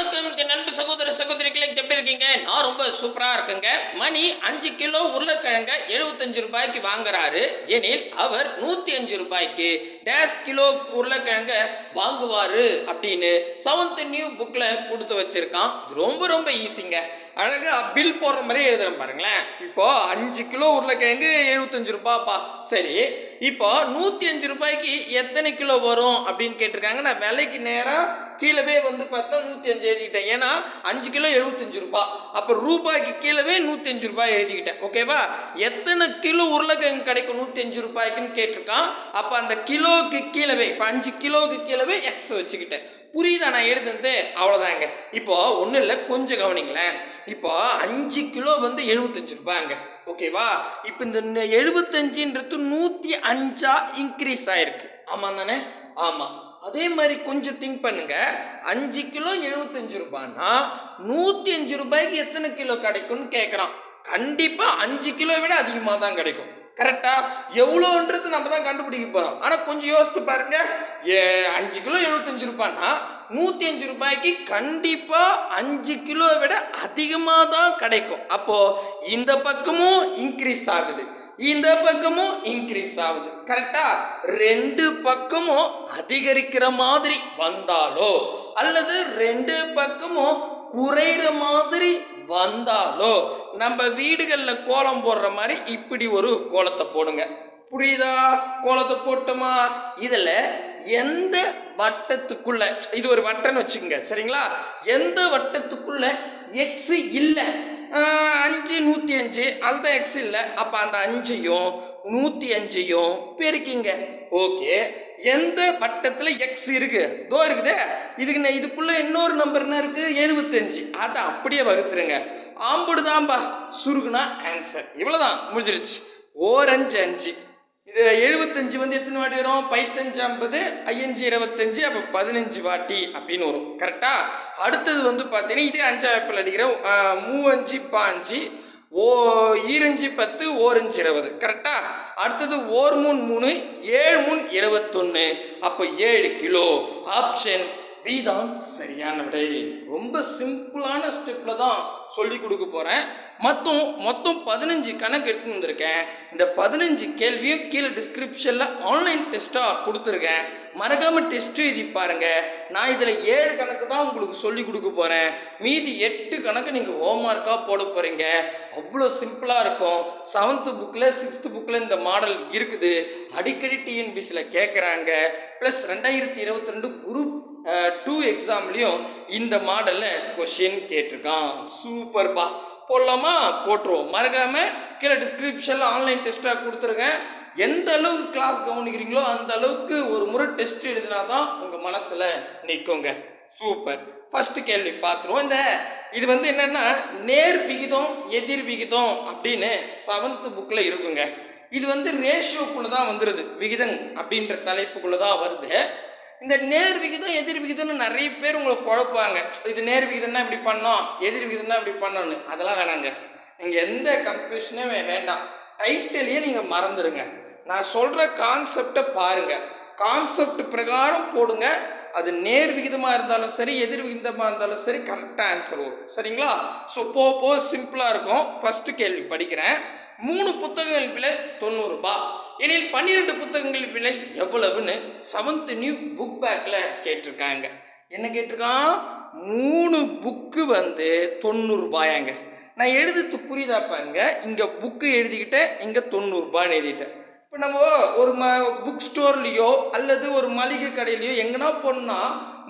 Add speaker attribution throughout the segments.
Speaker 1: நண்பு சகோதர சகோதரிகளை எப்படி இருக்கீங்க? நான் ரொம்ப சூப்பரா இருக்குங்க. மணி அஞ்சு கிலோ உருளைக்கிழங்க எழுபத்தஞ்சு ரூபாய்க்கு வாங்குறாரு. எனில் அவர் நூத்தி அஞ்சு ரூபாய்க்கு டேஷ் கிலோ உருளைக்கிழங்க வாங்குவாரு அப்படின்னு செவன்த் நியூ புக்ல கொடுத்து வச்சிருக்கான். ரொம்ப ரொம்ப ஈஸிங்க அழகா பில் போடுற மாதிரி எழுதுறேன் பாருங்களேன். இப்போ அஞ்சு கிலோ உருளைக்கிழங்கு எழுபத்தஞ்சு ரூபாப்பா. சரி இப்போ நூத்தி அஞ்சு ரூபாய்க்கு எத்தனை கிலோ வரும் அப்படின்னு கேட்டிருக்காங்க. நான் விலைக்கு நேராக கீழவே வந்து பார்த்தா நூற்றி அஞ்சு எழுதிக்கிட்டேன். ஏன்னா அஞ்சு கிலோ எழுபத்தஞ்சு ரூபாய் அப்போ ரூபாய்க்கு கீழவே நூற்றி அஞ்சு ரூபாய் எழுதிக்கிட்டேன். ஓகேவா எத்தனை கிலோ உருளைக்கிழங்கு கிடைக்கும் நூற்றி அஞ்சு ரூபாய்க்குன்னு கேட்டிருக்கான். அப்போ அந்த கிலோவுக்கு கீழவே இப்போ அஞ்சு கிலோவுக்கு கீழவே எக்ஸ் வச்சுக்கிட்டேன். புரியுதா? நான் எழுதுனது? அவ்வளோதாங்க இப்போ ஒன்றும் இல்லை. கொஞ்சம் கவனிங்களேன். இப்போ அஞ்சு கிலோ வந்து எழுபத்தஞ்சு ரூபாய்ங்க. ஓகேவா இப்போ இந்த எழுபத்தஞ்சுன்றது நூற்றி அஞ்சா இன்க்ரீஸ் ஆயிருக்கு. ஆமாம் தானே? ஆமாம். அதே மாதிரி கொஞ்சம் திங்க் பண்ணுங்க. அஞ்சு கிலோ எழுபத்தஞ்சு ரூபாய்னா நூற்றி அஞ்சு ரூபாய்க்கு எத்தனை கிலோ கிடைக்கும்னு கேட்குறான் கண்டிப்பாக அஞ்சு கிலோ விட அதிகமாக தான் கிடைக்கும். கரெக்டாக எவ்வளோன்றது நம்ம தான் கண்டுபிடிக்க போகிறோம் ஆனால் கொஞ்சம் யோசித்து பாருங்க. ஏ அஞ்சு கிலோ எழுபத்தஞ்சு ரூபாய்னா நூற்றி அஞ்சு ரூபாய்க்கு கண்டிப்பாக அஞ்சு கிலோ விட அதிகமாக தான் கிடைக்கும். அப்போது இந்த பக்கமும் இன்க்ரீஸ் ஆகுது. இந்த பக்கமும் இன்க்ரீஸ் ஆகுது. கரெக்டா ரெண்டு பக்கமும் அதிகரிக்கிற மாதிரி வந்தாலோ அல்லது ரெண்டு பக்கமும் குறையிற மாதிரி வந்தாலோ நம்ம வீடுகளில் கோலம் போடுற மாதிரி இப்படி ஒரு கோலத்தை போடுங்க. புரியுதா? கோலத்தை போட்டோமா? இதில் எந்த வட்டத்துக்குள்ள இது ஒரு வட்டம்னு வச்சுக்கோங்க சரிங்களா? எந்த வட்டத்துக்குள்ள எக்ஸ் இல்லை அஞ்சு நூற்றி அஞ்சு. அதுதான் எக்ஸ் இல்லை. அப்போ அந்த அஞ்சையும் நூற்றி அஞ்சையும் பெருக்கிங்க. ஓகே. எந்த வட்டத்தில் எக்ஸ் இருக்கு? தோ இருக்குதே. இதுக்கு நான் இதுக்குள்ள இன்னொரு நம்பர் என்ன இருக்கு? எழுபத்தஞ்சு அதை அப்படியே வகுத்துருங்க. ஆம்புடு தான்பா சுருகுனா ஆன்சர் இவ்வளோதான் முடிஞ்சிருச்சு. ஓர் அஞ்சு அஞ்சு. இது எழுபத்தஞ்சு வந்து எத்தனை வாட்டி வரும்? பைத்தஞ்சு ஐம்பது ஐயஞ்சு இருபத்தஞ்சு அப்போ பதினஞ்சு வாட்டி அப்படின்னு வரும். கரெக்டா அடுத்தது வந்து பார்த்தீங்கன்னா இதே அஞ்சா வேப்பில் அடிக்கிற மூவஞ்சு பாஞ்சு ஓ ஈரஞ்சு பத்து ஓரஞ்சு இருபது. கரெக்டா அடுத்தது ஓர் மூணு மூணு ஏழு மூணு இருபத்தொன்று அப்போ ஏழு கிலோ. ஆப்ஷன் பி தான் சரியான விடை ரொம்ப சிம்பிளான ஸ்டெப்பில் தான் சொல்லி கொடுக்க போகிறேன் மொத்தம் மொத்தம் பதினஞ்சு கணக்கு எடுத்து வந்திருக்கேன். இந்த பதினஞ்சு கேள்வியும் கீழே டிஸ்கிரிப்ஷனில் ஆன்லைன் டெஸ்ட்டாக கொடுத்துருக்கேன். மறக்காமல் டெஸ்ட் எழுதி பாருங்கள் நான் இதில் ஏழு கணக்கு தான் உங்களுக்கு சொல்லி கொடுக்க போகிறேன் மீதி எட்டு கணக்கு நீங்கள் ஹோம்ஒர்க்காக போட போகிறீங்க அவ்வளோ சிம்பிளாக இருக்கும். செவன்த்து புக்கில் சிக்ஸ்த்து புக்கில் இந்த மாடல் இருக்குது. அடிக்கடி டிஎன்பிசியில் கேட்குறாங்க ப்ளஸ் ரெண்டாயிரத்தி இருபத்தி ரெண்டு குரூப் டூ எக்ஸாம்லேயும் இந்த மாடலில் கொஷின் கேட்டிருக்கான். சூப்பர்பா போடலாமா? போட்டுருவோம். மறக்காம கீழே டிஸ்கிரிப்ஷனில் ஆன்லைன் டெஸ்ட்டாக கொடுத்துருக்கேன். எந்த அளவுக்கு கிளாஸ் கவனிக்கிறீங்களோ அந்த அளவுக்கு ஒரு முறை டெஸ்ட் எழுதினா தான் உங்கள் மனசில் நிற்குங்க சூப்பர் ஃபர்ஸ்ட் கேள்வி பார்த்துருவோம். இந்த இது வந்து என்னென்னா நேர் விகிதம் எதிர் விகிதம் அப்படின்னு செவன்த்து புக்கில் இருக்குங்க. இது வந்து ரேஷியோக்குள்ளே தான் வந்துடுது விகிதம் அப்படின்ற தலைப்புக்குள்ளே தான் வருது. இந்த நேர் விகிதம் எதிர் விகிதம்னு நிறைய பேர் உங்களை குழப்பாங்க இது நேர் விகிதம்னா இப்படி பண்ணோம் எதிர் விகிதம்னா இப்படி பண்ணணும்னு அதெல்லாம் வேணாங்க. நீங்கள் எந்த கன்ஃபியூஷனே வேண்டாம். டைட்டிலையே நீங்கள் மறந்துடுங்க நான் சொல்கிற கான்செப்டை பாருங்கள் கான்செப்ட் பிரகாரம் போடுங்க. அது நேர் விகிதமாக இருந்தாலும் சரி எதிர் விகிதமாக இருந்தாலும் சரி கரெக்டாக ஆன்சர் வரும். சரிங்களா? ஸோ போ போ சிம்பிளாக இருக்கும். ஃபஸ்ட்டு கேள்வி படிக்கிறேன். மூணு புத்தகங்கள் விலை தொண்ணூறு எனில் பன்னிரெண்டு புத்தகங்கள் விலை எவ்வளவுன்னு செவன்த் நியூ புக் பேக்கில் கேட்டிருக்காங்க. என்ன கேட்டிருக்கான்? மூணு புக்கு வந்து தொண்ணூறுபாயாங்க நான் எழுதுறது புரியுதா பாருங்க. இங்கே புக்கு எழுதிக்கிட்டேன் இங்கே தொண்ணூறுபான்னு எழுதிட்டேன். இப்போ நம்ம ஒரு ம புக் ஸ்டோர்லேயோ அல்லது ஒரு மளிகை கடையிலையோ எங்கன்னா போனோம்னா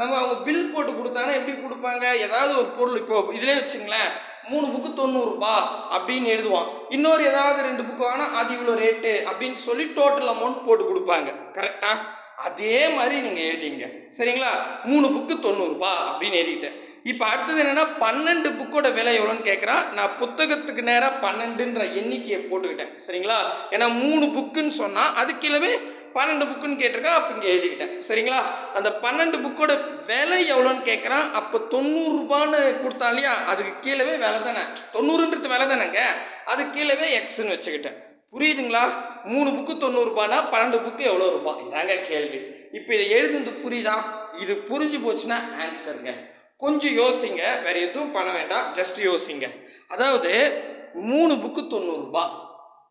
Speaker 1: நம்ம அவங்க பில் போட்டு கொடுத்தாங்கன்னா எப்படி கொடுப்பாங்க? ஏதாவது ஒரு பொருள் இப்போ இதிலே வச்சுங்களேன். மூணு புக்கு தொண்ணூறுபா அப்படின்னு எழுதுவான். இன்னொரு ஏதாவது ரெண்டு புக்கு வாங்கினா அது இவ்வளோ ரேட்டு அப்படின்னு சொல்லி டோட்டல் அமௌண்ட் போட்டு கொடுப்பாங்க. கரெக்டா அதே மாதிரி நீங்கள் எழுதிங்க. சரிங்களா? மூணு புக்கு தொண்ணூறுபா அப்படின்னு எழுதிட்டேன். இப்போ அடுத்தது என்னென்னா பன்னெண்டு புக்கோட விலை எவ்வளோன்னு கேட்குறான் நான் புத்தகத்துக்கு நேராக பன்னெண்டுன்ற எண்ணிக்கையை போட்டுக்கிட்டேன். சரிங்களா? ஏன்னா மூணு புக்குன்னு சொன்னால் அது கீழவே பன்னெண்டு புக்குன்னு கேட்டிருக்கேன் அப்போ இங்கே எழுதிக்கிட்டேன். சரிங்களா? அந்த பன்னெண்டு புக்கோட விலை எவ்வளோன்னு கேட்குறான். அப்போ தொண்ணூறுரூபான்னு கொடுத்தான் இல்லையா? அதுக்கு கீழவே விலை தானே. தொண்ணூறுன்றது விலை தானேங்க. அது கீழவே எக்ஸ்ன்னு வச்சுக்கிட்டேன். புரியுதுங்களா? மூணு புக்கு தொண்ணூறுபானா பன்னெண்டு புக்கு எவ்வளோ ரூபாய் இதாங்க கேள்வி. இப்போ இதை எழுதுனது புரியுதா? இது புரிஞ்சு போச்சுன்னா ஆன்சருங்க கொஞ்சம் யோசிங்க. வேற எதுவும் பண்ண வேண்டாம். ஜஸ்ட் யோசிங்க. அதாவது மூணு புக்கு தொண்ணூறுரூபா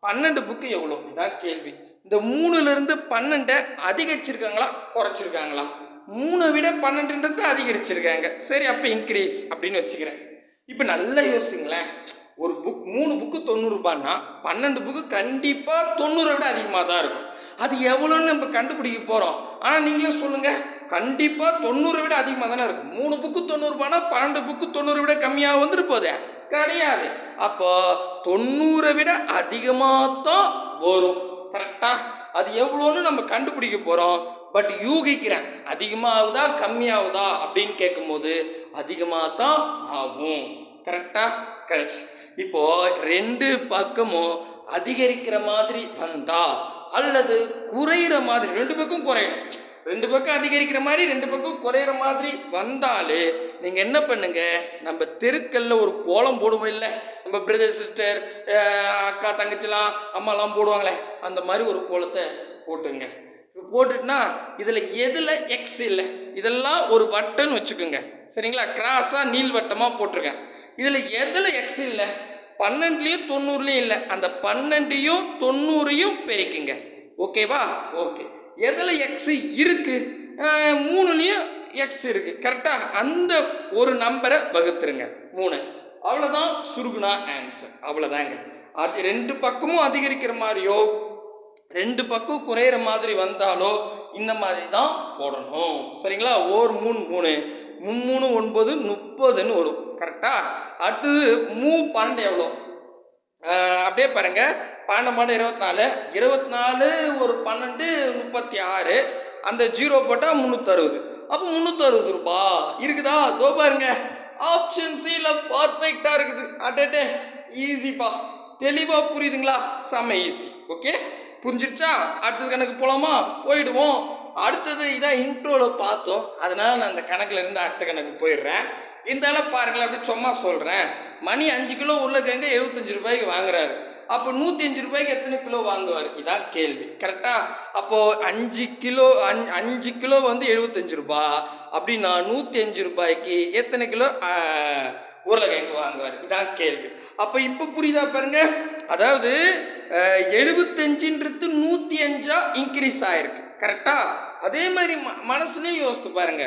Speaker 1: பன்னெண்டு புக்கு எவ்வளோ? இதான் கேள்வி. இந்த மூணுலேருந்து பன்னெண்டை அதிகரிச்சிருக்காங்களா? குறைச்சிருக்காங்களா? மூணை விட பன்னெண்டுன்றது அதிகரிச்சிருக்காங்க. சரி அப்போ இன்க்ரீஸ் அப்படின்னு வச்சுக்கிறேன். இப்போ நல்லா யோசிங்களேன். ஒரு புக் மூணு புக்கு தொண்ணூறுபான்னா பன்னெண்டு புக்கு கண்டிப்பாக தொண்ணூறை விட அதிகமாக தான் இருக்கும். அது எவ்வளோன்னு நம்ம கண்டுபிடிக்க போகிறோம் ஆனால் நீங்களே சொல்லுங்கள் கண்டிப்பாக தொண்ணூறை விட அதிகமாக தானே இருக்கும். மூணு புக்கு தொண்ணூறுபானா பன்னெண்டு புக்கு தொண்ணூறை விட கம்மியாக வந்துட்டு போதே. கிடையாது. அப்போ தொண்ணூறை விட அதிகமாக தான் வரும். கரெக்டாக அது எவ்வளோன்னு நம்ம கண்டுபிடிக்க போகிறோம் பட் யூகிக்கிறேன் அதிகமாகுதா கம்மியாகுதா அப்படின்னு கேட்கும்போது அதிகமாக தான் ஆகும் கரெக்டாக கரெக்ட் இப்போ ரெண்டு பக்கமும் அதிகரிக்கிற மாதிரி வந்தா அல்லது குறையிற மாதிரி ரெண்டு பக்கம் குறையணும். ரெண்டு பக்கம் அதிகரிக்கிற மாதிரி ரெண்டு பக்கம் குறையிற மாதிரி வந்தாலே நீங்கள் என்ன பண்ணுங்க? நம்ம தெருக்கல்ல ஒரு கோலம் போடுவோம் இல்லை? நம்ம பிரதர் சிஸ்டர் அக்கா தங்கச்சிலாம் அம்மாலாம் போடுவாங்களே அந்த மாதிரி ஒரு கோலத்தை போட்டுங்க. இப்போ போட்டுட்டுனா இதில் எதில் எக்ஸ் இல்லை? இதெல்லாம் ஒரு வட்டம்னு வச்சுக்கோங்க. சரிங்களா? கிராஸாக நீள் வட்டமாக போட்டிருக்கேன். இதில் எதில் எக்ஸ் இல்லை? பன்னெண்டுலேயும் தொண்ணூறுலேயும் இல்லை. அந்த பன்னெண்டையும் தொண்ணூறையும் பெருக்குங்க. ஓகேவா ஓகே எதில் எக்ஸ் இருக்கு? மூணுலேயும் எக்ஸ் இருக்கு. கரெக்டாக அந்த ஒரு நம்பரை வகுத்துருங்க. மூணு. அவ்வளோதான் சுருகுனா ஆன்சர் அவ்வளோதாங்க அது ரெண்டு பக்கமும் அதிகரிக்கிற மாதிரியோ ரெண்டு பக்கம் குறையிற மாதிரி வந்தாலோ இந்த மாதிரி தான் போடணும். சரிங்களா? ஓர் மூணு மூணு. மும்மூணு ஒன்பது முப்பதுன்னு வரும். கரெக்டாக அடுத்தது மூ பன்னெண்டு எவ்வளோ அப்படியே பாருங்க. பன்னெண்டு இருபத்தி நாலு இருபத்தி நாலு ஒரு பன்னெண்டு முப்பத்தி ஆறு அந்த ஜீரோ போட்டால் முந்நூற்றறுபது அப்போ முந்நூற்றறுபது ரூபா. இருக்குதா? தோ பாருங்க. ஆப்ஷன் சியில் பர்ஃபெக்டாக இருக்குது. அட்டே. ஈஸிப்பா தெளிவாக புரியுதுங்களா? செம்ம ஈஸி ஓகே புரிஞ்சிருச்சா? அடுத்தது கணக்கு போகலாமா போயிடுவோம். அடுத்தது இதான் இன்ட்ரோவில் பார்த்தோம். அதனால் நான் அந்த கணக்கில் இருந்து அடுத்த கணக்கு போயிடுறேன். இருந்தாலும் பாருங்களேன் அப்படி சும்மா சொல்கிறேன் மணி அஞ்சு கிலோ உருளைக்கிழங்கு எழுபத்தஞ்சு ரூபாய்க்கு வாங்குறாரு. அப்போ நூற்றி அஞ்சு ரூபாய்க்கு எத்தனை கிலோ வாங்குவார்? இதான் கேள்வி. கரெக்டாக அப்போது அஞ்சு கிலோ அஞ் அஞ்சு கிலோ வந்து எழுபத்தஞ்சு ரூபா. அப்படின்னா நூற்றி அஞ்சு ரூபாய்க்கு எத்தனை கிலோ உருளைக்கிழங்கு வாங்குவார்? இதான் கேள்வி. அப்போ இப்போ புரியுதா பாருங்க? அதாவது எழுபத்தஞ்சுன்றது நூற்றி அஞ்சா இன்க்ரீஸ் ஆயிருக்கு. கரெக்டாக அதே மாதிரி ம மனசுலேயும் யோசித்து பாருங்க.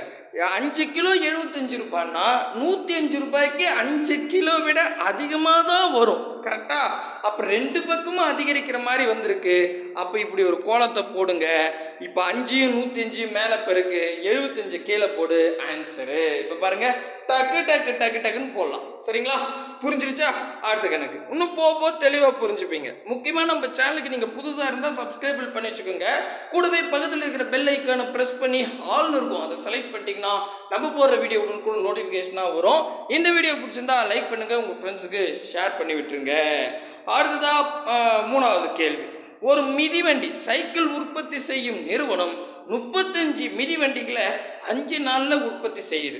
Speaker 1: அஞ்சு கிலோ எழுபத்தஞ்சு ரூபான்னா நூற்றி அஞ்சு ரூபாய்க்கு அஞ்சு கிலோ விட அதிகமாக தான் வரும். கரெக்டா? அப்போ ரெண்டு பக்கமும் அதிகரிக்கிற மாதிரி வந்திருக்கு. அப்போ இப்படி ஒரு கோலத்தை போடுங்க. இப்போ அஞ்சையும் நூற்றி அஞ்சையும் மேலே பெருக்கு. எழுபத்தஞ்சு கீழே போடு. ஆன்சரு இப்போ பாருங்க. டக்கு டக்கு டக்கு டக்குன்னு போடலாம். சரிங்களா? புரிஞ்சிருச்சா? அடுத்த கணக்கு. இன்னும் போக போக தெளிவாக புரிஞ்சுப்பீங்க. முக்கியமாக நம்ம சேனலுக்கு நீங்கள் புதுசாக இருந்தால் சப்ஸ்கிரைபிள் பண்ணி வச்சுக்கோங்க. கூடவே பக்கத்தில் இருக்கிற பெல் ப்ரெஸ் பண்ணி ஹால்னு இருக்கும். அதை செலக்ட் பண்ணிட்டீங்கன்னா நம்ம போடுற வீடியோ கூட நோட்டிஃபிகேஷனாக வரும். இந்த வீடியோ பிடிச்சிருந்தா லைக் பண்ணுங்கள் உங்கள் ஃப்ரெண்ட்ஸுக்கு ஷேர் பண்ணி விட்டுருங்க. அடுத்ததா மூணாவது கேள்வி. ஒரு மிதிவண்டி சைக்கிள் உற்பத்தி செய்யும் நிறுவனம் முப்பத்தஞ்சு மிதிவண்டிகளை அஞ்சு நாளில் உற்பத்தி செய்யுது.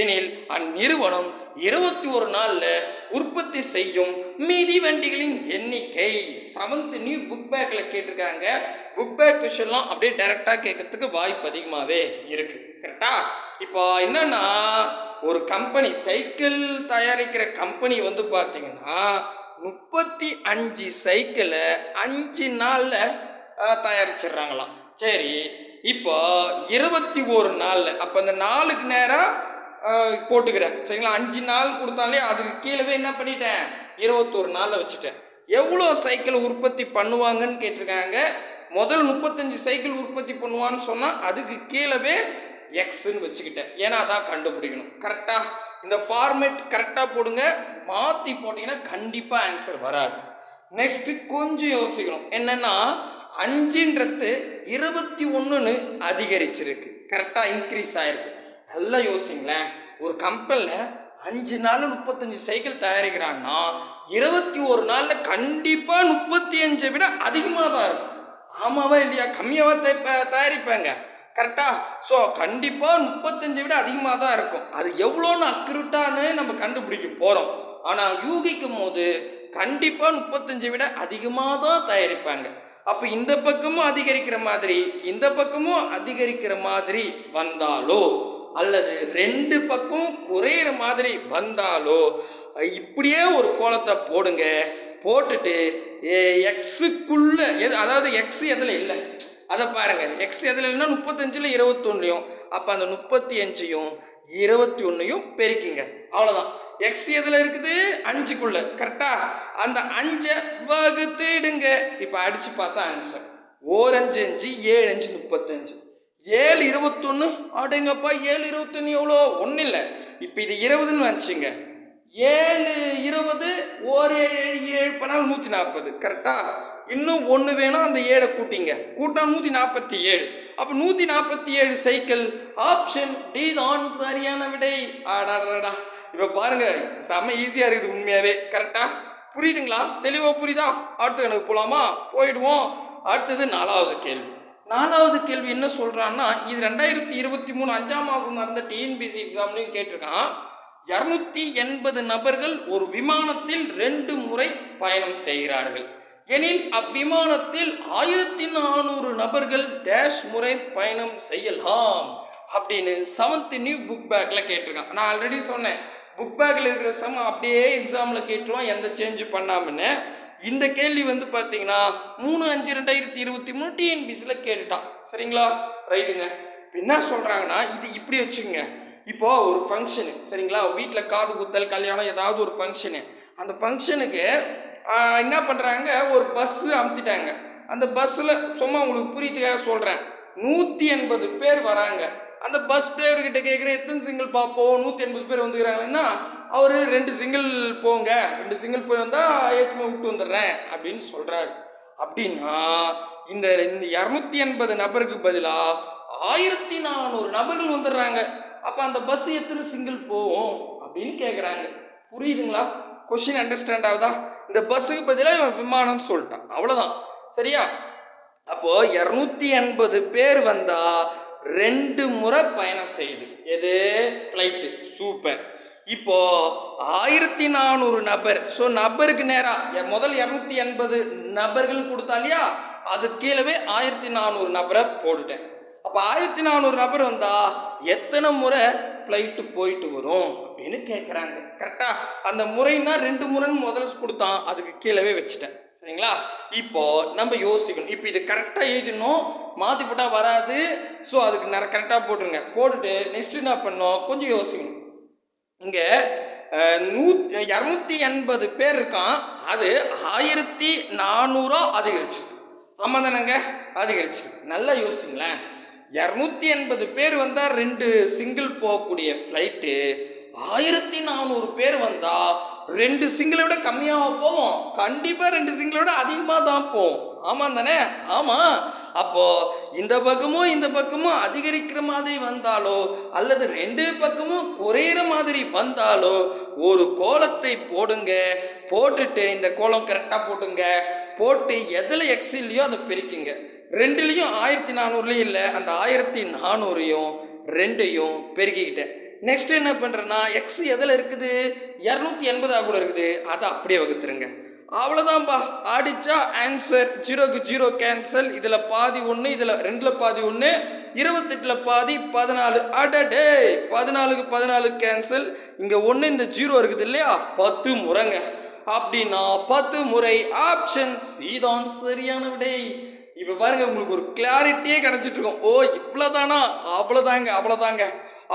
Speaker 1: எனில் அந்நிறுவனம் இருபத்தி ஒரு நாளில் உற்பத்தி செய்யும் மிதிவண்டிகளின் எண்ணிக்கை செவன்த் நியூ புக் பேக்கில் கேட்டிருக்காங்க. புக் பேக் கொஷன்லாம் அப்படியே டைரெக்டாக கேட்கறதுக்கு வாய்ப்பு அதிகமாகவே இருக்குது கரெக்டாக இப்போ என்னென்னா ஒரு கம்பெனி சைக்கிள் தயாரிக்கிற கம்பெனி வந்து பார்த்திங்கன்னா முப்பத்தி அஞ்சு சைக்கிளை அஞ்சு நாளில் தயாரிச்சிடுறாங்களாம். சரி இப்போ இருபத்தி ஒரு நாளில் அப்போ அந்த நாளுக்கு நேரம் போட்டுக்கிறேன். சரிங்களா? அஞ்சு நாள் கொடுத்தாலே அதுக்கு கீழவே என்ன பண்ணிட்டேன்? இருபத்தோரு நாளில் வச்சுட்டேன். எவ்வளோ சைக்கிள் உற்பத்தி பண்ணுவாங்கன்னு கேட்டிருக்காங்க? முதல் முப்பத்தஞ்சு சைக்கிள் உற்பத்தி பண்ணுவான்னு சொன்னால் அதுக்கு கீழவே எக்ஸ்ன்னு வச்சுக்கிட்டேன். ஏன்னா அதான் கண்டுபிடிக்கணும். கரெக்டாக இந்த ஃபார்மேட் கரெக்டாக போடுங்க. மாற்றி போட்டிங்கன்னா கண்டிப்பாக ஆன்சர் வராது. நெக்ஸ்ட்டு கொஞ்சம் யோசிக்கணும். என்னென்னா அஞ்சுன்றது இருபத்தி ஒன்றுன்னு அதிகரிச்சிருக்கு. கரெக்டாக இன்க்ரீஸ் ஆகிருக்கு நல்லா யோசிங்களேன். ஒரு கம்பெனியில் அஞ்சு நாள் முப்பத்தஞ்சு சைக்கிள் தயாரிக்கிறாங்கன்னா இருபத்தி ஒரு நாளில் கண்டிப்பாக முப்பத்தி அஞ்சை விட அதிகமாக தான் இருக்கும் ஆமாவா இல்லையா? கம்மியாவா தயாரிப்பாங்க. கரெக்டா ஸோ கண்டிப்பாக முப்பத்தஞ்சை விட அதிகமாக தான் இருக்கும். அது எவ்வளோன்னு அக்யூரட்டான்னு நம்ம கண்டுபிடிக்க போகிறோம் ஆனால் யூகிக்கும் போது கண்டிப்பாக முப்பத்தஞ்சை விட அதிகமாக தான் தயாரிப்பாங்க. அப்போ இந்த பக்கமும் அதிகரிக்கிற மாதிரி இந்த பக்கமும் அதிகரிக்கிற மாதிரி வந்தாலோ அல்லது ரெண்டு பக்கம் குறையிற மாதிரி வந்தாலோ இப்படியே ஒரு கோலத்தை போடுங்க போட்டுட்டு எக்ஸுக்குள்ள எது அதாவது எக்ஸ் எதில் இல்லை? அதை பாருங்கள் எக்ஸ் எதில் இல்லைன்னா முப்பத்தஞ்சில் இருபத்தொன்னையும் அப்போ அந்த முப்பத்தி அஞ்சையும் இருபத்தி ஒன்றையும் பெருக்கிங்க. அவ்வளோதான் எக்ஸ் எதில் இருக்குது? அஞ்சுக்குள்ள. கரெக்டா அந்த அஞ்சை வகுத்துடுங்க இப்போ அடித்து பார்த்தா ஆன்சர் ஓரஞ்சு அஞ்சு ஏழு அஞ்சு முப்பத்தஞ்சு. ஏழு இருபத்தொன்று அப்படிங்கப்பா ஏழு இருபத்தொன்று எவ்வளோ? ஒன்றும் இல்லை. இப்போ இது இருபதுன்னு வச்சுங்க. ஏழு இருபது ஓர் ஏழு ஏழு ஏழு பண்ணால் நூற்றி நாற்பது கரெக்டாக இன்னும் ஒன்று வேணும் அந்த ஏழை கூட்டிங்க. கூட்டினா நூற்றி நாற்பத்தி ஏழு. அப்போ நூற்றி நாற்பத்தி ஏழு சைக்கிள் ஆப்ஷன் டி தான் சரியான விடை. ஆடாடா இப்போ பாருங்க செம ஈஸியாக இருக்குது உண்மையாகவே கரெக்டாக புரியுதுங்களா? தெளிவாக புரியுதா? அடுத்து எனக்கு போகலாமா போயிடுவோம். அடுத்தது நாலாவது கேள்வி. நாலாவது கேள்வி என்ன சொல்கிறான்னா இது ரெண்டாயிரத்தி இருபத்தி மூணு அஞ்சாம் மாதம் நடந்த டிஎன்பிசி எக்ஸாம்லையும் கேட்டிருக்கான். இரநூத்தி எண்பது நபர்கள் ஒரு விமானத்தில் ரெண்டு முறை பயணம் செய்கிறார்கள். எனில் அவ்விமானத்தில் ஆயிரத்தி நானூறு நபர்கள் டேஷ் முறை பயணம் செய்யலாம் அப்படின்னு செவன்த் நியூ புக் பேக்ல கேட்டிருக்கான் நான் ஆல்ரெடி சொன்னேன். புக் பேக்ல இருக்கிற சம அப்படியே எக்ஸாம்ல கேட்டுருவான் எந்த சேஞ்ச் பண்ணாமன்னு. இந்த கேள்வி வந்து பார்த்தீங்கன்னா மூணு அஞ்சு ரெண்டாயிரத்தி இருபத்தி மூணு டிஎன்பிசியில் கேட்டுட்டான். சரிங்களா? ரைட்டுங்க இப்போ என்ன சொல்கிறாங்கன்னா இது இப்படி வச்சுக்கோங்க. இப்போ ஒரு ஃபங்க்ஷனு சரிங்களா? வீட்டில் காது குத்தல் கல்யாணம் ஏதாவது ஒரு ஃபங்க்ஷனு அந்த ஃபங்க்ஷனுக்கு என்ன பண்ணுறாங்க ஒரு பஸ்ஸு அமுத்திட்டாங்க. அந்த பஸ்ஸில் சும்மா உங்களுக்கு புரியுதுக்காக சொல்கிறேன் நூற்றி எண்பது பேர் வராங்க. அந்த பஸ் டிரைவர்கிட்ட கேட்குற எத்தனை சிங்கிள் பார்ப்போம்? நூற்றி எண்பது பேர் வந்துக்கிறாங்கன்னா அவர் ரெண்டு சிங்கிள் போங்க. ரெண்டு சிங்கிள் போய் வந்தால் ஏற்றுமே விட்டு வந்துடுறேன் அப்படின்னு சொல்கிறாரு அப்படின்னா இந்த இரநூத்தி எண்பது நபருக்கு பதிலாக ஆயிரத்தி நானூறு நபர்கள் வந்துடுறாங்க. அப்போ அந்த பஸ் எத்தனை சிங்கிள் போகும் அப்படின்னு கேட்குறாங்க புரியுதுங்களா? கொஷின் அண்டர்ஸ்டாண்ட் ஆகுதா? இந்த பஸ்ஸுக்கு பதிலாக இவன் விமானம்னு சொல்லிட்டான். அவ்வளோதான் சரியா? அப்போ இரநூத்தி எண்பது பேர் வந்தா ரெண்டு முறை பயணம் செய்யுது எது? ஃப்ளைட்டு சூப்பர் இப்போ ஆயிரத்தி நானூறு நபர். ஸோ நபருக்கு நேராக முதல் இரநூத்தி எண்பது நபர்கள் கொடுத்தா இல்லையா அது கீழவே ஆயிரத்தி நானூறு நபரை போட்டுட்டேன். அப்போ ஆயிரத்தி நானூறு நபர் வந்தால் எத்தனை முறை ஃப்ளைட்டு போயிட்டு வரும் அப்படின்னு கேட்குறாங்க கரெக்டாக அந்த முறைன்னா ரெண்டு முறைன்னு முதல் கொடுத்தான். அதுக்கு கீழவே வச்சுட்டேன். சரிங்களா? இப்போ நம்ம யோசிக்கணும். இப்போ இது கரெக்டாக எழுதணும். மாற்றி போட்டால் வராது. ஸோ அதுக்கு நிறைய கரெக்டாக போட்டுருங்க. போட்டுட்டு நெக்ஸ்ட் என்ன பண்ணோம் கொஞ்சம் யோசிக்கணும். இங்கே நூ இரநூத்தி எண்பது பேர் இருக்கான். அது ஆயிரத்தி நானூறா அதிகரிச்சு ஆமாம் தானேங்க? அதிகரிச்சு நல்லா யோசிங்களேன். இரநூத்தி எண்பது பேர் வந்தால் ரெண்டு சிங்கிள் போகக்கூடிய ஃப்ளைட்டு ஆயிரத்தி நானூறு பேர் வந்தால் ரெண்டு சிங்கிளை விட கம்மியாக போவோம். கண்டிப்பாக ரெண்டு சிங்கிளை விட அதிகமாக தான் போவோம். ஆமாம் தானே? ஆமாம் அப்போது இந்த பக்கமும் இந்த பக்கமும் அதிகரிக்கிற மாதிரி வந்தாலோ அல்லது ரெண்டு பக்கமும் குறையிற மாதிரி வந்தாலோ ஒரு கோலத்தை போடுங்க. போட்டுட்டு இந்த கோலம் கரெக்டாக போட்டுங்க. போட்டு எதில் எக்ஸ் இல்லையோ அதை பிரிக்குங்க. ரெண்டுலேயும் ஆயிரத்தி நானூறுலையும் இல்லை அந்த ஆயிரத்தி நானூறையும் ரெண்டையும் பெருக்கிக்கிட்டேன். நெக்ஸ்ட் என்ன பண்ணுறேன்னா எக்ஸ் எதில் இருக்குது? இரநூத்தி எண்பதாக கூட இருக்குது. அதை அப்படியே வகுத்துருங்க. அவ்வளோதான்ப்பா அடித்தா ஆன்சர் ஜீரோக்கு ஜீரோ கேன்சல் இதில் பாதி ஒன்று இதில் ரெண்டில் பாதி ஒன்று இருபத்தெட்டில் பாதி பதினாலு. அடடே பதினாலுக்கு பதினாலு கேன்சல் இங்கே ஒன்று இந்த ஜீரோ இருக்குது இல்லையா? பத்து முறைங்க. அப்படின்னா பத்து முறை ஆப்ஷன் சீதான் சரியான விடை. இப்போ பாருங்க உங்களுக்கு ஒரு கிளாரிட்டியே கிடைச்சிட்டு ஓ இவ்வளோதானா அவ்வளோதாங்க அவ்வளோதாங்க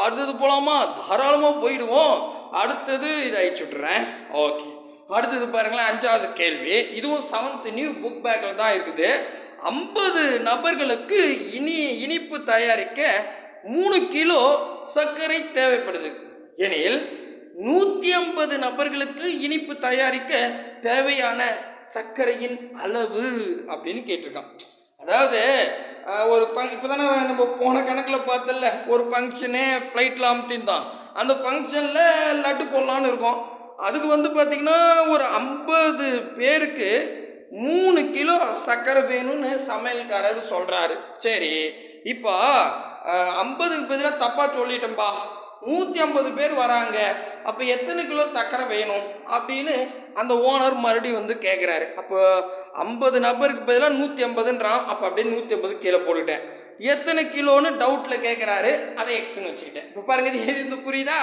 Speaker 1: அடுத்தது போகலாமா தாராளமாக போயிடுவோம். அடுத்தது இதை அழிச்சு விட்டுறேன் ஓகே. அடுத்தது பாருங்களேன் அஞ்சாவது கேள்வி. இதுவும் செவன்த் நியூ புக் பேக்கில் தான் இருக்குது. ஐம்பது நபர்களுக்கு இனி இனிப்பு தயாரிக்க மூணு கிலோ சர்க்கரை தேவைப்படுது. எனில் நூற்றி ஐம்பது நபர்களுக்கு இனிப்பு தயாரிக்க தேவையான சர்க்கரையின் அளவு அப்படின்னு கேட்டிருக்கான். அதாவது ஒரு ஃபங் இப்போ தானே நம்ம போன கணக்கில் பார்த்தல ஒரு ஃபங்க்ஷனே ஃப்ளைட்டில் அமுத்தின்தான் அந்த ஃபங்க்ஷனில் லட்டு போடலான்னு இருக்கோம். அதுக்கு வந்து பார்த்திங்கன்னா ஒரு ஐம்பது பேருக்கு மூணு கிலோ சர்க்கரை வேணும்னு சமையல்காரர் சொல்கிறாரு சரி இப்போ ஐம்பதுக்கு பதிலாக தப்பாக சொல்லிட்டேன்பா. நூற்றி ஐம்பது பேர் வராங்க. அப்போ எத்தனை கிலோ சர்க்கரை வேணும்? அப்படின்னு அந்த ஓனர் மறுபடியும் வந்து கேட்குறாரு அப்போ ஐம்பது நபருக்கு பதிலாக நூற்றி ஐம்பதுன்றான். அப்போ அப்படியே நூற்றி ஐம்பது கீழே போட்டுட்டேன். எத்தனை கிலோன்னு டவுட்டில் கேட்குறாரு அதை எக்ஸ்னு வச்சுக்கிட்டேன். இப்போ பாருங்க இது எது இந்த புரியுதா?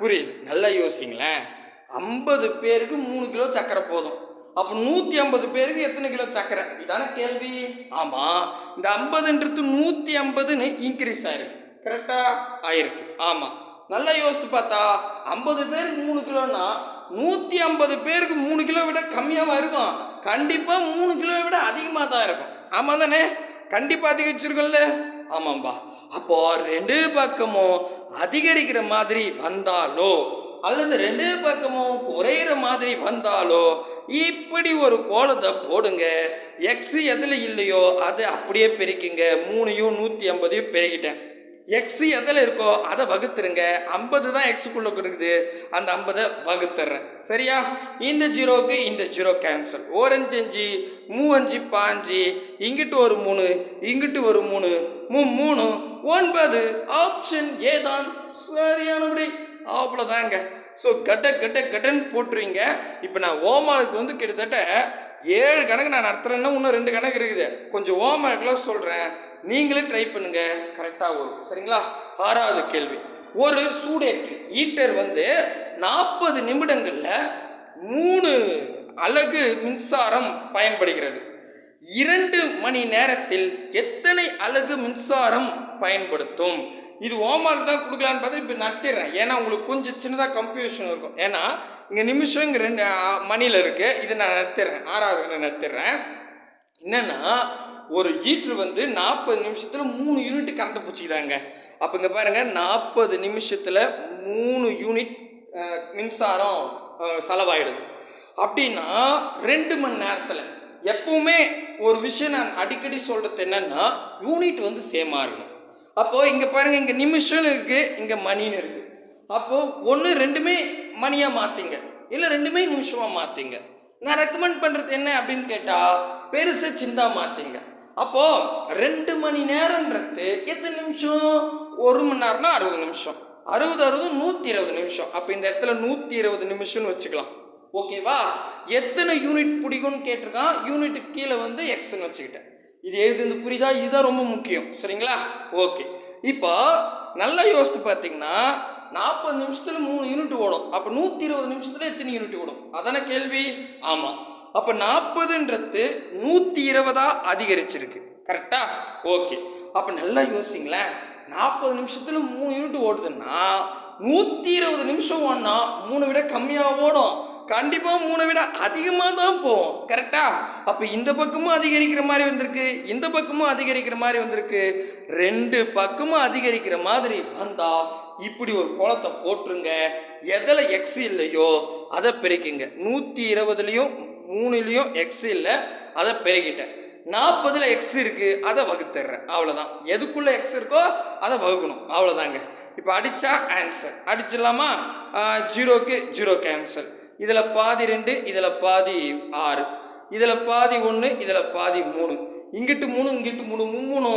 Speaker 1: புரியுது. நல்லா யோசிங்களேன். ஐம்பது பேருக்கு மூணு கிலோ சக்கரை போதும். அப்போ நூற்றி ஐம்பது பேருக்கு எத்தனை கிலோ சக்கரை? இதான கேள்வி. ஆமாம் இந்த ஐம்பதுன்றது நூற்றி ஐம்பதுன்னு இன்க்ரீஸ் ஆயிருக்கு. கரெக்டாக ஆயிருக்கு. ஆமாம் நல்லா யோசித்து பார்த்தா ஐம்பது பேருக்கு மூணு கிலோன்னா நூற்றி ஐம்பது பேருக்கு மூணு கிலோ விட கம்மியாக இருக்கும்? கண்டிப்பாக மூணு கிலோ விட அதிகமாக தான் இருக்கும். ஆமாம் தானே? கண்டிப்பாக அதிகரிச்சிருக்கும்ல ஆமாம்பா. அப்போ ரெண்டு பக்கமும் அதிகரிக்கிற மாதிரி வந்தாலோ அல்லது ரெண்டு பக்கமும் குறையிற மாதிரி வந்தாலோ இப்படி ஒரு கோலத்தை போடுங்க. எக்ஸ் எதில் இல்லையோ அதை அப்படியே பெருக்கிங்க. மூணையும் நூற்றி ஐம்பதையும் பெருகிட்டேன் எக்ஸ் எதில் இருக்கோ அதை வகுத்துருங்க. ஐம்பது தான் எக்ஸுக்குள்ளே இருக்குது அந்த ஐம்பதை வகுத்துறேன். சரியா? இந்த ஜீரோவுக்கு இந்த ஜீரோ கேன்சல் ஓரஞ்சு அஞ்சு மூவஞ்சு பாஞ்சு இங்கிட்டு ஒரு மூணு இங்கிட்டு ஒரு மூணு மூ மூணு ஒன்பது ஆப்ஷன் ஏதான் சரியானபடி. அவ்வளோதாங்க ஸோ கட்ட கட்ட கட்டன்னு போட்டுருவீங்க இப்போ நான் ஓமாவுக்கு வந்து கிட்டத்தட்ட ஏழு கணக்கு நான் நடத்துகிறேன்னா இன்னும் ரெண்டு கணக்கு இருக்குது. கொஞ்சம் ஓமாக்கெல்லாம் சொல்கிறேன் நீங்களே ட்ரை பண்ணுங்க. கரெக்டாக வரும். சரிங்களா? ஆறாவது கேள்வி. ஒரு சூடேற்று ஈட்டர் வந்து நாற்பது நிமிடங்களில் மூணு அலகு மின்சாரம் பயன்படுகிறது. இரண்டு மணி நேரத்தில் எத்தனை அலகு மின்சாரம் பயன்படுத்தும்? இது ஓமார்க் தான் கொடுக்கலான்னு பார்த்தா இப்போ நட்டிடுறேன் ஏன்னா உங்களுக்கு கொஞ்சம் சின்னதாக கன்ஃபியூஷன் இருக்கும். ஏன்னா இங்கே நிமிஷம் இங்கே ரெண்டு மணியில் இருக்குது இதை நான் நடத்திடுறேன் ஆறாவது நடத்திடுறேன் என்னென்னா ஒரு ஹீட்ரு வந்து நாற்பது நிமிஷத்தில் மூணு யூனிட் கரண்ட்டை பிடிச்சிக்கிறாங்க அப்போ இங்கே பாருங்கள் நாற்பது நிமிஷத்தில் மூணு யூனிட் மின்சாரம் செலவாயிடுது. அப்படின்னா ரெண்டு மணி நேரத்தில் எப்பவுமே ஒரு விஷயம் நான் அடிக்கடி சொல்கிறது என்னன்னா யூனிட் வந்து சேமாக இருக்கணும் அப்போது இங்கே பாருங்கள் இங்கே நிமிஷம்னு இருக்குது இங்கே மணின்னு இருக்குது அப்போது ஒன்று ரெண்டுமே மணியாக மாற்றிங்க இல்லை ரெண்டுமே நிமிஷமாக மாற்றிங்க நான் ரெக்கமெண்ட் பண்ணுறது என்ன அப்படின்னு கேட்டால் பெருசு சிந்தா மாற்றிங்க அப்போது ரெண்டு மணி நேரன்றது எத்தனை நிமிஷம்? ஒரு மணி நேரம்னா அறுபது நிமிஷம். அறுபது அறுபது நூற்றி இருபது நிமிஷம். அப்போ இந்த இடத்துல நூற்றி இருபது நிமிஷம்னு வச்சுக்கலாம். ஓகேவா எத்தனை யூனிட் பிடிக்கும்னு கேட்டிருக்கான்? யூனிட்டுக்கு கீழே வந்து எக்ஸ்ன்னு வச்சுக்கிட்டேன். இது எழுதுறது புரியுதா? இதுதான் ரொம்ப முக்கியம். சரிங்களா? ஓகே. இப்போ நல்லா யோசித்து பார்த்தீங்கன்னா நாற்பது நிமிஷத்தில் மூணு யூனிட் ஓடும். அப்போ நூற்றி இருபது நிமிஷத்தில் எத்தனை யூனிட் ஓடும்? அதான கேள்வி? ஆமாம் அப்போ நாற்பதுன்றது நூற்றி இருபதாக அதிகரிச்சிருக்கு. கரெக்டா ஓகே. அப்போ நல்லா யோசிங்களேன். நாற்பது நிமிஷத்தில் மூணு யூனிட் ஓடுதுன்னா நூற்றி இருபது நிமிஷம் ஓடனா மூணு விட கம்மியாக ஓடும். கண்டிப்பாக மூணை விட அதிகமாக தான் போகும் கரெக்டா அப்போ இந்த பக்கமும் அதிகரிக்கிற மாதிரி வந்திருக்கு இந்த பக்கமும் அதிகரிக்கிற மாதிரி வந்திருக்கு. ரெண்டு பக்கமும் அதிகரிக்கிற மாதிரி வந்தால் இப்படி ஒரு குளத்தை போட்டுருங்க. எதில் எக்ஸ் இல்லையோ அதை பெருக்கிங்க. நூற்றி இருபதுலேயும் மூணுலேயும் எக்ஸ் இல்லை அதை பெருக்கிட்டேன். நாற்பதில் எக்ஸ் இருக்குது அதை வகுத்துடுறேன். அவ்வளோதான் எதுக்குள்ளே எக்ஸ் இருக்கோ அதை வகுக்கணும். அவ்வளோதாங்க இப்போ அடித்தா ஆன்சர் அடிச்சிடலாமா? ஜீரோக்கு ஜீரோ கேன்சல் இதில் பாதி ரெண்டு இதில் பாதி ஆறு. இதில் பாதி ஒன்று இதில் பாதி மூணு. இங்கிட்டு மூணு இங்கிட்டு மூணு மூணு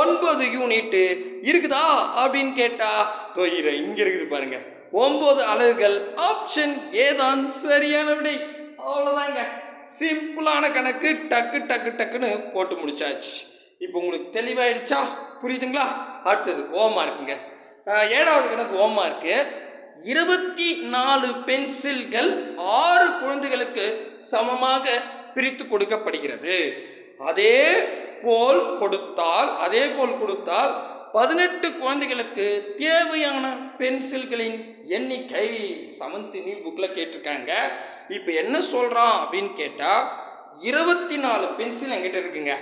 Speaker 1: ஒன்பது யூனிட்டு இருக்குதா அப்படின்னு கேட்டா தொயிர இங்க இருக்குது பாருங்க. ஒன்பது அலகுகள் ஆப்ஷன் ஏதான் சரியான விடை. அவ்வளோதாங்க சிம்பிளான கணக்கு டக்கு டக்கு டக்குன்னு போட்டு முடிச்சாச்சு. இப்போ உங்களுக்கு தெளிவாயிடுச்சா? புரியுதுங்களா? அடுத்தது ஓமா இருக்குங்க ஏழாவது கணக்கு ஓமா இருக்குது இருபத்தி நாலு பென்சில்கள் ஆறு குழந்தைகளுக்கு சமமாக பிரித்து கொடுக்கப்படுகிறது. அதே போல் கொடுத்தால் அதே போல் கொடுத்தால் பதினெட்டு குழந்தைகளுக்கு தேவையான பென்சில்களின் எண்ணிக்கை. செவன்த் நியூ புக்கில் கேட்டிருக்காங்க. இப்போ என்ன சொல்கிறான் அப்படின்னு கேட்டால் இருபத்தி நாலு பென்சில் என்கிட்ட இருக்குங்க.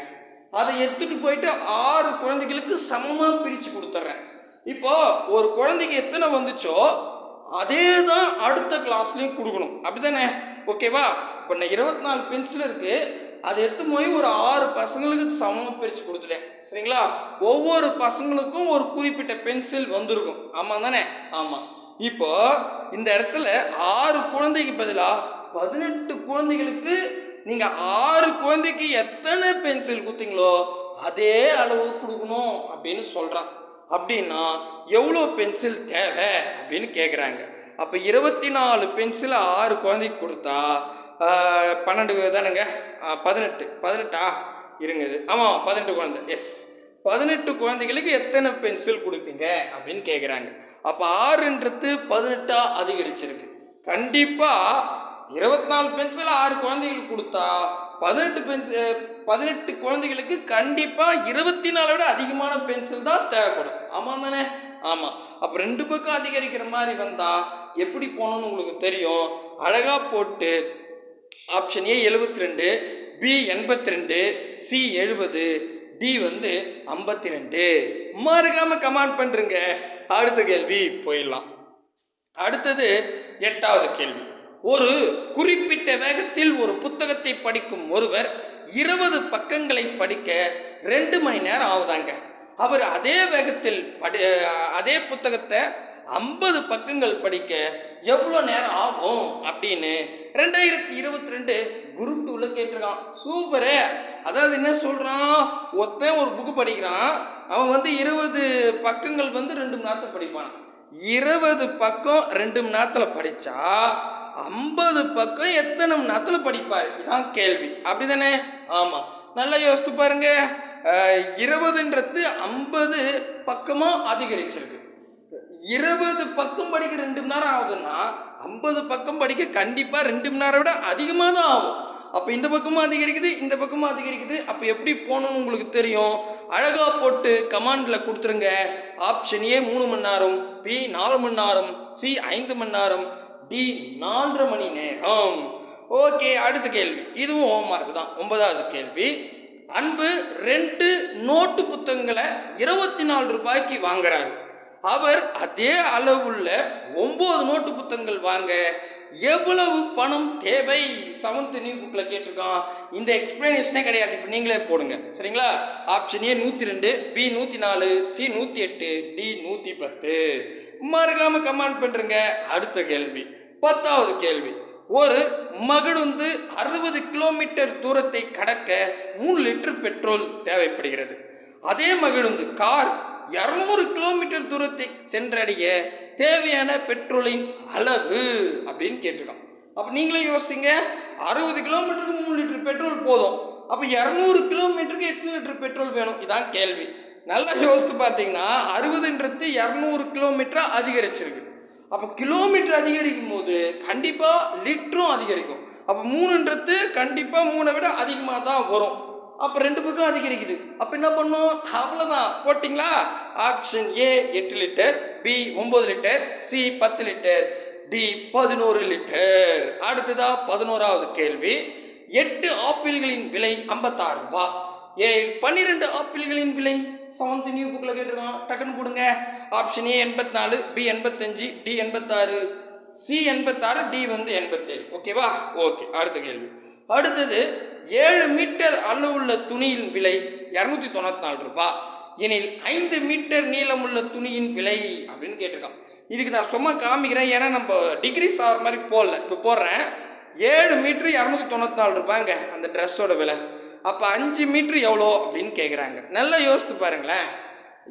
Speaker 1: அதை எடுத்துகிட்டு போயிட்டு ஆறு குழந்தைகளுக்கு சமமாக பிரித்து கொடுத்துட்றேன் இப்போ ஒரு குழந்தைக்கு எத்தனை வந்துச்சோ அதே தான் அடுத்த கிளாஸ்லேயும் கொடுக்கணும். அப்படிதானே? ஓகேவா இப்போ நான் இருபத்தி நாலு பென்சில் இருக்குது அதை எடுத்து போய் ஒரு ஆறு பசங்களுக்கு சமமாக பிரித்து கொடுத்துட்டேன். சரிங்களா? ஒவ்வொரு பசங்களுக்கும் ஒரு குறிப்பிட்ட பென்சில் வந்திருக்கும். ஆமாம் தானே ஆமாம் இப்போ இந்த இடத்துல ஆறு குழந்தைக்கு பதிலாக பதினெட்டு குழந்தைகளுக்கு நீங்கள் ஆறு குழந்தைக்கு எத்தனை பென்சில் கொடுத்தீங்களோ அதே அளவு கொடுக்கணும் அப்படின்னு சொல்கிறான் அப்படின்னா எவ்வளோ பென்சில் தேவை அப்படின்னு கேட்குறாங்க அப்போ இருபத்தி நாலு பென்சிலை ஆறு குழந்தைக்கு கொடுத்தா பன்னெண்டு தானேங்க? பதினெட்டு. பதினெட்டா? இருங்க இது. ஆமாம் பதினெட்டு குழந்தை. எஸ் பதினெட்டு குழந்தைகளுக்கு எத்தனை பென்சில் கொடுப்பீங்க? அப்படின்னு கேட்குறாங்க அப்போ ஆறுன்றது பதினெட்டா அதிகரிச்சிருக்கு. கண்டிப்பாக இருபத்தி நாலு பென்சில் ஆறு குழந்தைகளுக்கு கொடுத்தா பதினெட்டு பென்சில் பதினெட்டு குழந்தைகளுக்கு கண்டிப்பாக இருபத்தி நாலோட விட அதிகமான பென்சில் தான் தேவைப்படும். ஆமாம் தானே ஆமாம் அப்போ ரெண்டு பக்கம் அதிகரிக்கிற மாதிரி வந்தால் எப்படி போகணும்னு உங்களுக்கு தெரியும்? அழகாக போட்டு ஆப்ஷன் ஏ எழுபத்தி ரெண்டு பி எண்பத்தி ரெண்டு சி எழுபது டி வந்து ஐம்பத்தி ரெண்டு மறுக்காமல் கமெண்ட் பண்ணுறங்க அடுத்த கேள்வி போயிடலாம். அடுத்தது எட்டாவது கேள்வி. ஒரு குறிப்பிட்ட வேகத்தில் ஒரு புத்தகத்தை படிக்கும் ஒருவர் இருபது பக்கங்களை படிக்க ரெண்டு மணி நேரம் ஆகுதாங்க. அவர் அதே வேகத்தில் படி அதே புத்தகத்தை ஐம்பது பக்கங்கள் படிக்க எவ்வளோ நேரம் ஆகும் அப்படின்னு ரெண்டாயிரத்தி இருபத்தி ரெண்டு குரூப் டூவில் கேட்டிருக்கான். சூப்பரு. அதாவது என்ன சொல்கிறான் ஒருத்தன் ஒரு புக்கு படிக்கிறான். அவன் வந்து இருபது பக்கங்கள் வந்து ரெண்டு மணி நேரத்தில் படிப்பான். இருபது பக்கம் ரெண்டு மணி நேரத்தில் படித்தா ஐம்பது பக்கம் எத்தனை மணி நேரத்தில் படிப்பார்? இதான் கேள்வி. அப்படி தானே ஆமாம் நல்லா யோசித்து பாருங்கள் இருபதுன்றது ஐம்பது பக்கமாக அதிகரிச்சிருக்கு. இருபது பக்கம் படிக்க ரெண்டு மணி நேரம் ஆகுதுன்னா ஐம்பது பக்கம் படிக்க கண்டிப்பாக ரெண்டு மணி நேரம் விட அதிகமாக தான் ஆகும். அப்போ இந்த பக்கமும் அதிகரிக்குது இந்த பக்கமும் அதிகரிக்குது. அப்போ எப்படி போகணும்னு உங்களுக்கு தெரியும்? அழகாக போட்டு கமாண்டில் கொடுத்துருங்க. ஆப்ஷன் ஏ மூணு மணி நேரம் பி நாலு மணி நேரம் சி ஐந்து மணி நேரம் டி நாலரை மணி நேரம். ஓகே அடுத்த கேள்வி. இதுவும் ஹோம்மார்க் தான். ஒன்பதாவது கேள்வி. அன்பு ரெண்டு நோட்டு புத்தகங்களை இருபத்தி நாலு ரூபாய்க்கு வாங்குறாரு. அவர் அதே அளவுள்ள ஒம்பது நோட்டு புத்தகங்கள் வாங்க எவ்வளவு பணம் தேவை? செவன்த் நியூ புக்கில் கேட்டிருக்கோம் இந்த எக்ஸ்பிளனேஷனே கிடையாது. இப்போ நீங்களே போடுங்க. சரிங்களா? ஆப்ஷன் ஏ நூற்றி ரெண்டு பி நூற்றி நாலு சி நூற்றி எட்டு டி நூற்றி பத்து மறக்காமல் கமெண்ட் பண்ணுறங்க அடுத்த கேள்வி. பத்தாவது கேள்வி. ஒரு மகிழுந்து அறுபது கிலோமீட்டர் தூரத்தை கடக்க மூணு லிட்டர் பெட்ரோல் தேவைப்படுகிறது. அதே மகிழுந்து கார் இரநூறு கிலோமீட்டர் தூரத்தை சென்றடைய தேவையான பெட்ரோலின் அளவு அப்படின்னு கேட்டிருக்கோம் அப்போ நீங்களே யோசிங்க அறுபது கிலோமீட்டருக்கு மூணு லிட்டர் பெட்ரோல் போதும். அப்போ இரநூறு கிலோமீட்டருக்கு எத்தனை லிட்டர் பெட்ரோல் வேணும்? இதான் கேள்வி. நல்லா யோசித்து பார்த்தீங்கன்னா அறுபதுன்றது இரநூறு கிலோமீட்டராக அதிகரிச்சிருக்கு. அப்போ கிலோமீட்டர் அதிகரிக்கும் போது கண்டிப்பாக லிட்டரும் அதிகரிக்கும். அப்போ மூணுன்றது கண்டிப்பாக மூணை விட அதிகமாக தான் வரும். அப்போ ரெண்டு பக்கம் அதிகரிக்குது. அப்போ என்ன பண்ணும்? அவ்வளோதான் போட்டிங்களா? ஆப்ஷன் ஏ எட்டு லிட்டர் பி ஒம்பது லிட்டர் சி பத்து லிட்டர் டி பதினோரு லிட்டர். அடுத்ததா பதினோராவது கேள்வி. எட்டு ஆப்பிள்களின் விலை ஐம்பத்தாறு ரூபாய் ஏ பன்னிரெண்டு ஆப்பிள்களின் விலை செவன்த் நியூ புக்கில் கேட்டிருக்கோம் டக்குன்னு கொடுங்க ஆப்ஷன் ஏ எண்பத்தி நாலு பி எண்பத்தஞ்சு டி எண்பத்தாறு சி எண்பத்தாறு டி வந்து எண்பத்தேழு. ஓகேவா ஓகே அடுத்த கேள்வி. அடுத்தது ஏழு மீட்டர் அளவுள்ள துணியின் விலை இரநூத்தி தொண்ணூற்றி நாலு ரூபாய் எனில் ஐந்து மீட்டர் நீளமுள்ள துணியின் விலை அப்படின்னு கேட்டிருக்கான். இதுக்கு நான் சும்மா காமிக்கிறேன். ஏன்னா நம்ம டிகிரி சார் மாதிரி போடல. இப்போ போடுறேன். ஏழு மீட்ரு இரநூத்தி தொண்ணூற்றி நாலு ரூபாய்ங்க அந்த ட்ரெஸ்ஸோட விலை. அப்போ அஞ்சு மீட்ரு எவ்வளோ அப்படின்னு கேட்குறாங்க நல்லா யோசித்து பாருங்களேன்.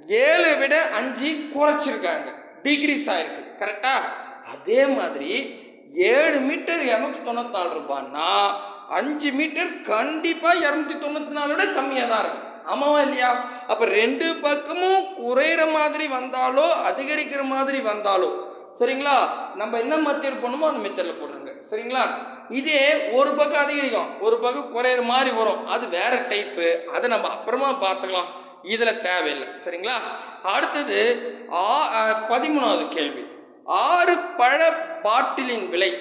Speaker 1: ஏழை விட அஞ்சு குறைச்சிருக்காங்க. டிகிரிஸ் ஆயிருக்கு. கரெக்டாக அதே மாதிரி ஏழு மீட்டர் இரநூத்தி தொண்ணூத்தாலு ரூபான்னா அஞ்சு மீட்டர் கண்டிப்பாக இரநூத்தி தொண்ணூற்றி நாலு விட கம்மியாக தான் இருக்கும். ஆமாவா இல்லையா? அப்போ ரெண்டு பக்கமும் குறையிற மாதிரி வந்தாலோ அதிகரிக்கிற மாதிரி வந்தாலோ சரிங்களா? நம்ம என்ன மெத்தட் பண்ணுமோ அந்த மெத்தடில் போட்டுருங்க. சரிங்களா? இதே ஒரு பக்கம் அதிகரிக்கும் ஒரு பக்கம் குறையிற மாதிரி வரும். அது வேற டைப்பு அதை நம்ம அப்புறமா பார்த்துக்கலாம். இதில் தேவையில்லை. சரிங்களா? அடுத்தது ஆ- பதிமூணாவது கேள்வி. ஆறு பழ பாட்டிலின் விலை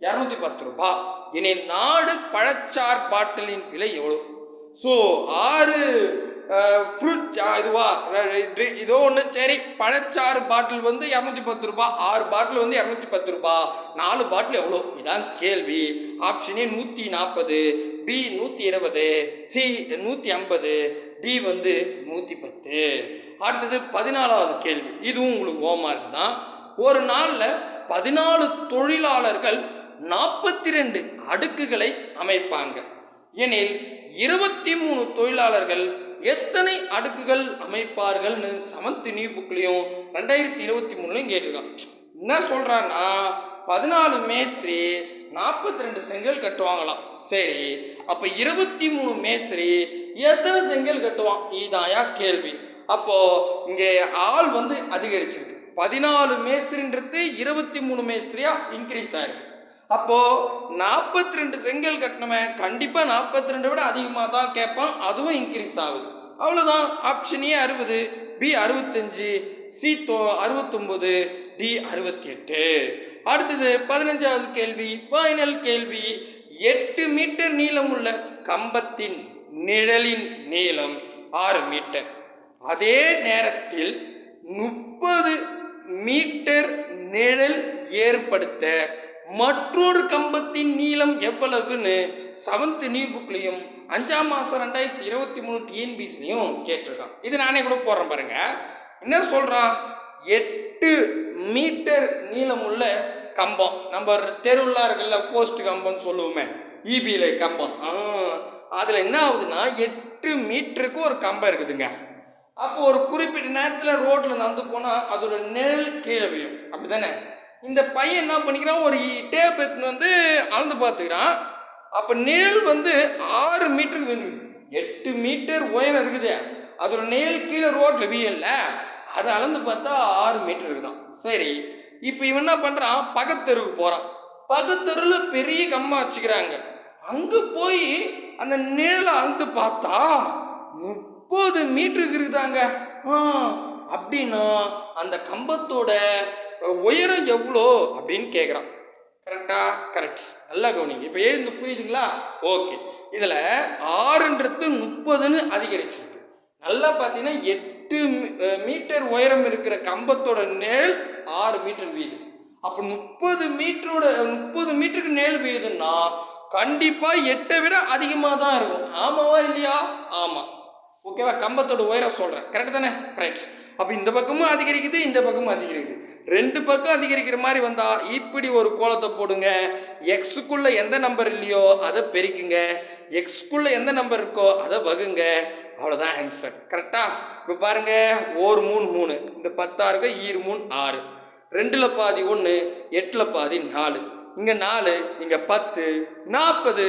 Speaker 1: இரநூத்தி பத்து ரூபா. இனி நாடு பழச்சார் பாட்டிலின் விலை எவ்வளோ ஸோ ஆறு ஃப்ரூட் இதுவா இதோ ஒன்று சரி. பழச்சாறு பாட்டில் வந்து இரநூத்தி பத்து ரூபா ஆறு பாட்டில் வந்து இரநூத்தி பத்து ரூபா. நாலு பாட்டில் எவ்வளோ? இதான் கேள்வி. ஆப்ஷனே நூற்றி நாற்பது பி நூற்றி இருபது சி நூற்றி ஐம்பது டி வந்து நூற்றி பத்து. அடுத்தது பதினாலாவது கேள்வி. இதுவும் உங்களுக்கு ஹோம்ஒர்க் தான் ஒரு நாளில் பதினாலு தொழிலாளர்கள் நாற்பத்தி ரெண்டு அடுக்குகளை அமைப்பாங்க. எனில் இருபத்தி மூணு தொழிலாளர்கள் எத்தனை அடுக்குகள் அமைப்பார்கள்னு செவன்த் நியூ புக்லேயும் ரெண்டாயிரத்தி இருபத்தி மூணுலையும் கேட்டிருக்கான். என்ன சொல்கிறான்னா பதினாலு மேஸ்திரி நாற்பத்தி ரெண்டு செங்கல் கட்டுவாங்களாம். சரி அப்போ இருபத்தி மூணு மேஸ்திரி
Speaker 2: எத்தனை செங்கல் கட்டுவான்? இதாயா கேள்வி. அப்போது இங்கே ஆள் வந்து அதிகரிச்சிருக்கு. பதினாலு மேஸ்திரின்றது இருபத்தி மூணு மேஸ்திரியாக இன்க்ரீஸ் ஆயிருக்கு. அப்போ நாற்பத்தி ரெண்டு செங்கல் கட்டினவன் கண்டிப்பாக நாற்பத்தி ரெண்டை விட அதிகமாக தான் கேட்பான் அதுவும் இன்க்ரீஸ் ஆகுது. அவ்வளோதான் ஆப்ஷன் ஏ அறுபது பி அறுபத்தஞ்சு சி தோ அறுபத்தொம்போது டி அறுபத்தி எட்டு அடுத்தது பதினஞ்சாவது கேள்வி ஃபைனல் கேள்வி. எட்டு மீட்டர் நீளம் உள்ள கம்பத்தின் நிழலின் நீளம் ஆறு மீட்டர். அதே நேரத்தில் முப்பது மீட்டர் நிழல் ஏற்படுத்த மற்றொரு கம்பத்தின் நீளம் எவ்வளவுன்னு செவன்த் நியூ புக்லையும் அஞ்சாம் மாதம் ரெண்டாயிரத்தி இருபத்தி மூணு டிஎன்பிசிலையும் கேட்டிருக்கான். இது நானே கூட போடுறேன் பாருங்க. என்ன சொல்கிறான் எட்டு மீட்டர் நீளமுள்ள கம்பம். நம்ம தெருவில் இருக்குல்ல போஸ்ட் கம்பம்னு சொல்லுவோமே இபியில் கம்பம். ஆ அதில் என்ன ஆகுதுன்னா எட்டு மீட்டருக்கு ஒரு கம்பம் இருக்குதுங்க. அப்போ ஒரு குறிப்பிட்ட நேரத்தில் ரோட்டில் நடந்து போனால் அதோட நிழல் கீழே விழும். அப்படி தானே இந்த பையன் என்ன பண்ணிக்கிறான்? ஒரு டேப் எடுத்துன்னு வந்து அளந்து பார்த்துக்கிறான். அப்போ நிழல் வந்து ஆறு மீட்டருக்கு விழுந்துக்குது எட்டு மீட்டர் உயரம் இருக்குது. அதோட நிழல் கீழே ரோட்டில் வீழல அதை அளந்து பார்த்தா ஆறு மீட்டர் இருக்குதான். சரி இப்போ இவன் என்ன பண்ணுறான் பக்கத்தெருவுக்கு போகிறான் பக்கத்தெருவில் பெரிய கம்மா வச்சுக்கிறாங்க. அங்கே போய் அந்த நிழலை அளந்து பார்த்தா முப்பது மீட்டருக்கு இருக்குதாங்க. ஆ அப்படின்னா அந்த கம்பத்தோட உயரம் எவ்வளோ அப்படின்னு கேட்குறான் கரெக்டா கரெக்ட் நல்லா கவனிங்க. இப்போ எழுந்து புரியுதுங்களா? ஓகே இதில் ஆறுன்றது முப்பதுன்னு அதிகரிச்சிருக்கு. நல்லா பார்த்தீங்கன்னா எட்டு மீ- மீட்டர் உயரம் இருக்கிற கம்பத்தோட நிழல் ஆறு மீட்டர் வீது. அப்போ முப்பது மீட்டரோட முப்பது மீட்டருக்கு நிழல் வீதுன்னா கண்டிப்பாக எட்டை விட அதிகமாக தான் இருக்கும். ஆமாவா இல்லையா? ஆமாம் ஓகேவா? கம்பத்தோட உயரம் சொல்கிறேன் கரெக்டு தானே? ரைட் அப்போ இந்த பக்கமும் அதிகரிக்குது இந்த பக்கமும் அதிகரிக்குது. ரெண்டு பக்கம் அதிகரிக்கிற மாதிரி வந்தால் இப்படி ஒரு கோலத்தை போடுங்க. எக்ஸுக்குள்ளே எந்த நம்பர் இல்லையோ அதை பெருக்குங்க. எக்ஸ்குள்ளே எந்த நம்பர் இருக்கோ அதை வகுங்க. அவ்வளோதான் ஆன்சர் கரெக்டாக இப்போ பாருங்கள் ஒரு மூணு மூணு. இந்த பத்தாருக்கு ஈர் மூணு ஆறு. ரெண்டில் பாதி ஒன்று எட்டில் பாதி நாலு. இங்கே நாலு இங்கே பத்து நாற்பது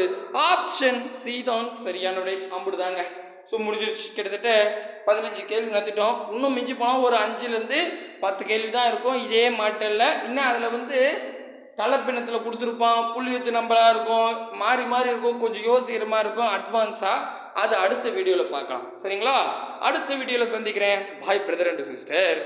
Speaker 2: ஆப்ஷன் சி தான். சரியானுடைய அம்புடுதாங்க. ஸோ முடிஞ்சிருச்சு கிட்டத்தட்ட பதினஞ்சு கேள்வி நடத்திட்டோம் இன்னும் மிஞ்சி போனால் ஒரு அஞ்சுலேருந்து பத்து கேள்வி தான் இருக்கும். இதே மாட்டலில் இன்னும் அதில் வந்து கலப்பினத்தில் கொடுத்துருப்பான். புள்ளி வச்ச நம்பராக இருக்கும். மாறி மாறி இருக்கும். கொஞ்சம் யோசிக்கிற மாதிரி இருக்கும். அட்வான்ஸாக அது அடுத்த வீடியோவில் பார்க்கலாம். சரிங்களா? அடுத்த வீடியோவில் சந்திக்கிறேன். பாய் பிரதர் அண்ட் சிஸ்டர்